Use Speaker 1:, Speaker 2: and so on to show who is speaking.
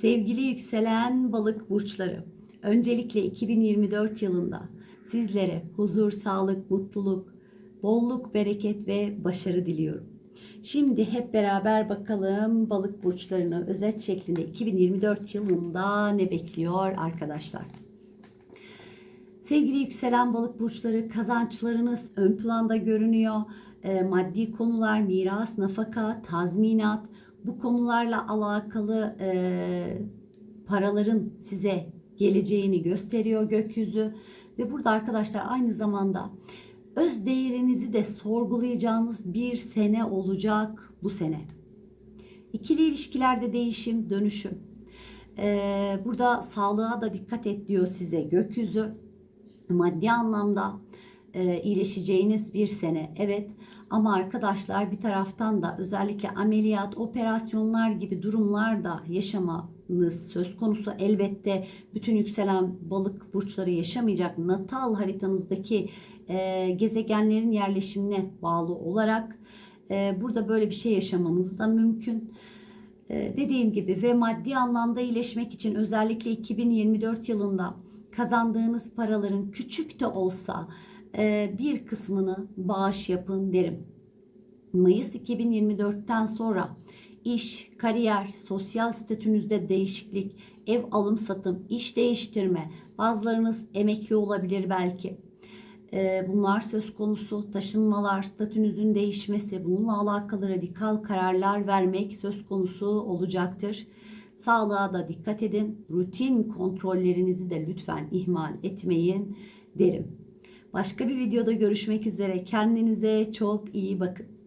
Speaker 1: Sevgili yükselen balık burçları, öncelikle 2024 yılında sizlere huzur, sağlık, mutluluk, bolluk, bereket ve başarı diliyorum. Şimdi hep beraber bakalım balık burçlarını özet şeklinde 2024 yılında ne bekliyor arkadaşlar. Sevgili yükselen balık burçları kazançlarınız ön planda görünüyor. E, maddi konular, miras, nafaka, tazminat bu konularla alakalı e, paraların size geleceğini gösteriyor gökyüzü. Ve burada arkadaşlar aynı zamanda öz değerinizi de sorgulayacağınız bir sene olacak bu sene. İkili ilişkilerde değişim, dönüşüm. Ee, burada sağlığa da dikkat et diyor size gökyüzü. Maddi anlamda e, iyileşeceğiniz bir sene. Evet ama arkadaşlar bir taraftan da özellikle ameliyat, operasyonlar gibi durumlar da yaşamanız söz konusu. Elbette bütün yükselen balık burçları yaşamayacak. Natal haritanızdaki e, gezegenlerin yerleşimine bağlı olarak e, burada böyle bir şey yaşamanız da mümkün. E, dediğim gibi ve maddi anlamda iyileşmek için özellikle 2024 yılında kazandığınız paraların küçük de olsa bir kısmını bağış yapın derim. Mayıs 2024'ten sonra iş, kariyer, sosyal statünüzde değişiklik, ev alım satım, iş değiştirme, bazılarınız emekli olabilir belki. E, bunlar söz konusu taşınmalar, statünüzün değişmesi, bununla alakalı radikal kararlar vermek söz konusu olacaktır. Sağlığa da dikkat edin. Rutin kontrollerinizi de lütfen ihmal etmeyin derim. Başka bir videoda görüşmek üzere. Kendinize çok iyi bakın.